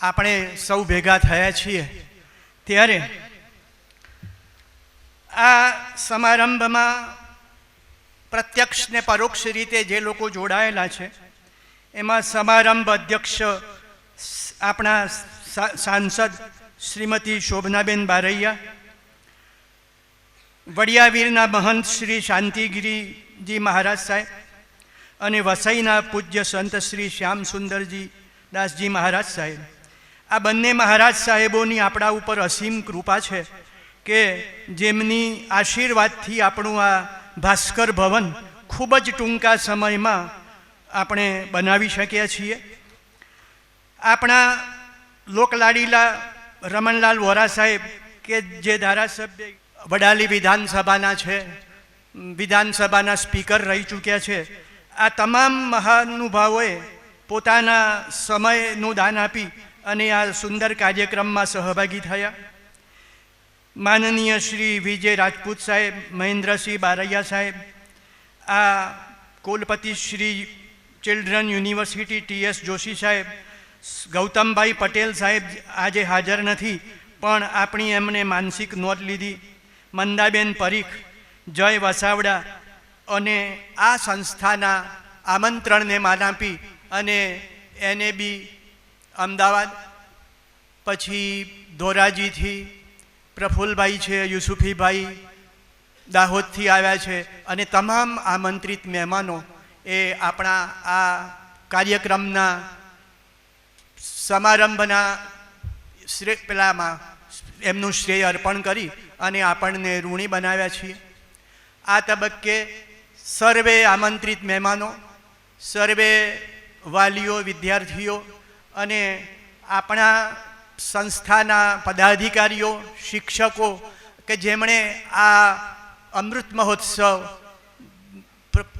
આપણે સૌ ભેગા થયા છીએ. ત્યારે આ સમારંભમાં પ્રત્યક્ષ ને પરોક્ષ રીતે જે લોકો જોડાયેલા છે, એમાં સમારંભ અધ્યક્ષ આપણા સાંસદ શ્રીમતી શોભનાબેન બારૈયા, વડિયાવીરના મહંત શ્રી શાંતિગીરીજી મહારાજ સાહેબ અને વસઈના પૂજ્ય સંત શ્રી શ્યામ સુંદરજી દાસજી મહારાજ સાહેબ. આ બંને મહારાજ સાહેબોની આપણા ઉપર અસીમ કૃપા છે કે જેમની આશીર્વાદથી આપણું આ ભાસ્કર ભવન ખૂબ જ ટૂંકા સમયમાં આપણે બનાવી શક્યા છીએ. આપણા લોકલાડીલા રમણલાલ વોરા સાહેબ કે જે ધારાસભ્ય વડાલી વિધાનસભાના છે, વિધાનસભાના સ્પીકર રહી ચૂક્યા છે, આ તમામ મહાનુભાવોએ પોતાના સમયનું દાન આપી અને આ સુંદર કાર્યક્રમમાં સહભાગી થયા. માનનીય શ્રી વિજય રાજપૂત સાહેબ, મહેન્દ્રસિંહ બારૈયા સાહેબ, આ કુલપતિ Shri children university TS Joshi સાહેબ, ગૌતમભાઈ પટેલ સાહેબ આજે હાજર નથી, પણ આપણી એમણે માનસિક નોંધ લીધી. મંદાબેન પરીખ, જય વસાવડા અને આ સંસ્થાના આમંત્રણને માન આપી અને એને બી અમદાવાદ, પછી ધોરાજીથી પ્રફુલભાઈ છે, યુસુફીભાઈ દાહોદથી આવ્યા છે અને તમામ આમંત્રિત મહેમાનો એ આપણા આ કાર્યક્રમના સમારંભના શ્રે, પેલામાં એમનું શ્રેય અર્પણ કરી અને આપણને ઋણી બનાવ્યા છીએ. આ તબક્કે સર્વે આમંત્રિત મહેમાનો, સર્વે વાલીઓ, વિદ્યાર્થીઓ અને આપણા સંસ્થાના પદાધિકારીઓ, શિક્ષકો કે જેમણે આ અમૃત મહોત્સવ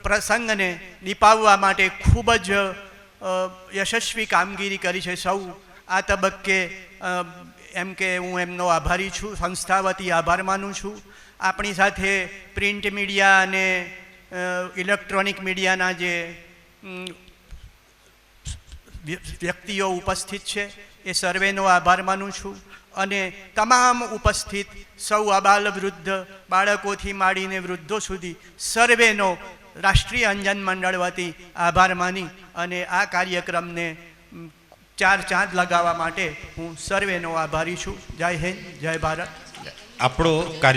પ્રસંગને નિપાવવા માટે ખૂબ જ યશસ્વી કામગીરી કરી છે સૌ. આ તબક્કે એમ કે હું એમનો આભારી છું સંસ્થા વતી આભાર માનું છું. આપણી સાથે પ્રિન્ટ મીડિયા અને ઇલેક્ટ્રોનિક મીડિયાના જે વ્યક્તિઓ ઉપસ્થિત છે, એ સર્વેનો આભાર માનું છું. અને તમામ ઉપસ્થિત સૌ અબાલ વૃદ્ધ બાળકોથી માંડીને વૃદ્ધો સુધી સર્વેનો રાષ્ટ્રીય અંજન મંડળ વતી આભાર માની અને આ કાર્યક્રમને ચાર ચાંદ લગાવવા માટે હું સર્વેનો આભારી છું. જય હિન્દ, જય ભારત. આપણો કાર્ય